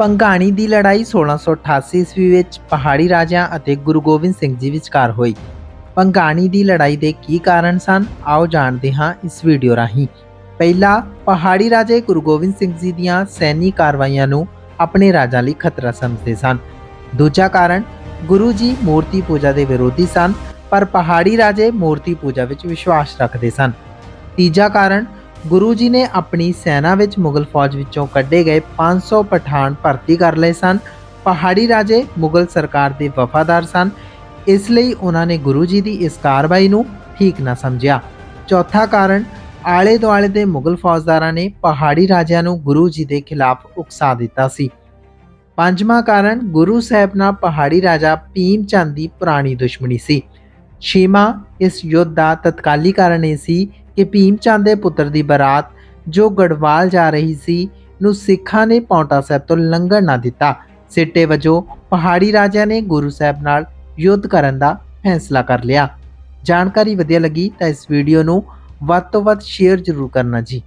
ਪੰਘਾਣੀ ਦੀ ਲੜਾਈ 1688 ਈਸਵੀ ਵਿੱਚ ਪਹਾੜੀ ਰਾਜਿਆਂ ਅਤੇ ਗੁਰੂ ਗੋਬਿੰਦ ਸਿੰਘ ਜੀ ਵਿਚਕਾਰ ਹੋਈ। ਪੰਘਾਣੀ ਦੀ ਲੜਾਈ ਦੇ ਕੀ ਕਾਰਨ ਸਨ? ਆਓ ਜਾਣਦੇ ਹਾਂ ਇਸ ਵੀਡੀਓ ਰਾਹੀਂ। ਪਹਿਲਾ, ਪਹਾੜੀ ਰਾਜੇ ਗੁਰੂ ਗੋਬਿੰਦ ਸਿੰਘ ਜੀ ਦੀਆਂ ਸੈਨੀ ਕਾਰਵਾਈਆਂ ਨੂੰ ਆਪਣੇ ਰਾਜਾਂ ਲਈ ਖਤਰਾ ਸਮਝਦੇ ਸਨ। ਦੂਜਾ ਕਾਰਨ, ਗੁਰੂ ਜੀ ਮੂਰਤੀ ਪੂਜਾ ਦੇ ਵਿਰੋਧੀ ਸਨ, ਪਰ ਪਹਾੜੀ ਰਾਜੇ ਮੂਰਤੀ ਪੂਜਾ ਵਿੱਚ ਵਿਸ਼ਵਾਸ ਰੱਖਦੇ ਸਨ। ਤੀਜਾ ਕਾਰਨ ਗੁਰੂ ਜੀ ਨੇ ਆਪਣੀ ਸੈਨਾ ਵਿੱਚ ਮੁਗਲ ਫੌਜ ਵਿੱਚੋਂ ਕੱਢੇ ਗਏ 500 ਪਠਾਨ ਭਰਤੀ ਕਰ ਲਏ ਸਨ। ਪਹਾੜੀ ਰਾਜੇ ਮੁਗਲ ਸਰਕਾਰ ਦੇ ਵਫਾਦਾਰ ਸਨ। ਇਸ ਲਈ ਉਹਨਾਂ ਨੇ ਗੁਰੂ ਜੀ ਦੀ ਇਸ ਕਾਰਵਾਈ ਨੂੰ ਠੀਕ ਨਾ ਸਮਝਿਆ। ਚੌਥਾ ਕਾਰਨ ਆਲੇ ਦੁਆਲੇ ਦੇ ਮੁਗਲ ਫੌਜਦਾਰਾਂ ਨੇ ਪਹਾੜੀ ਰਾਜਿਆਂ ਨੂੰ ਗੁਰੂ ਜੀ ਦੇ ਖਿਲਾਫ ਉਕਸਾ ਦਿੱਤਾ ਸੀ। ਪੰਜਵਾਂ ਕਾਰਨ, ਗੁਰੂ ਸਾਹਿਬ ਨਾਲ ਪਹਾੜੀ ਰਾਜਾ ਭੀਮ ਚੰਦ ਦੀ ਪੁਰਾਣੀ ਦੁਸ਼ਮਣੀ ਸੀ। ਛੇਵਾਂ, ਇਸ ਯੁੱਧ ਦਾ ਤਤਕਾਲੀ ਕਾਰਨ ਇਹ ਸੀ ਕਿ ਭੀਮ ਚੰਦ ਦੇ ਪੁੱਤਰ ਦੀ ਬਰਾਤ ਜੋ ਗੜਵਾਲ ਜਾ ਰਹੀ ਸੀ ਨੂੰ ਸਿੱਖਾਂ ਨੇ ਪੌਂਟਾ ਸਾਹਿਬ ਤੋਂ ਲੰਘਣ ਨਾ ਦਿੱਤਾ। ਸਿੱਟੇ ਵਜੋਂ ਪਹਾੜੀ ਰਾਜਿਆਂ ਨੇ ਗੁਰੂ ਸਾਹਿਬ ਨਾਲ ਯੁੱਧ ਕਰਨ ਦਾ ਫੈਸਲਾ ਕਰ ਲਿਆ। ਜਾਣਕਾਰੀ ਵਧੀਆ ਲੱਗੀ ਤਾਂ ਇਸ ਵੀਡੀਓ ਨੂੰ ਵੱਧ ਤੋਂ ਵੱਧ ਸ਼ੇਅਰ ਜ਼ਰੂਰ ਕਰਨਾ ਜੀ।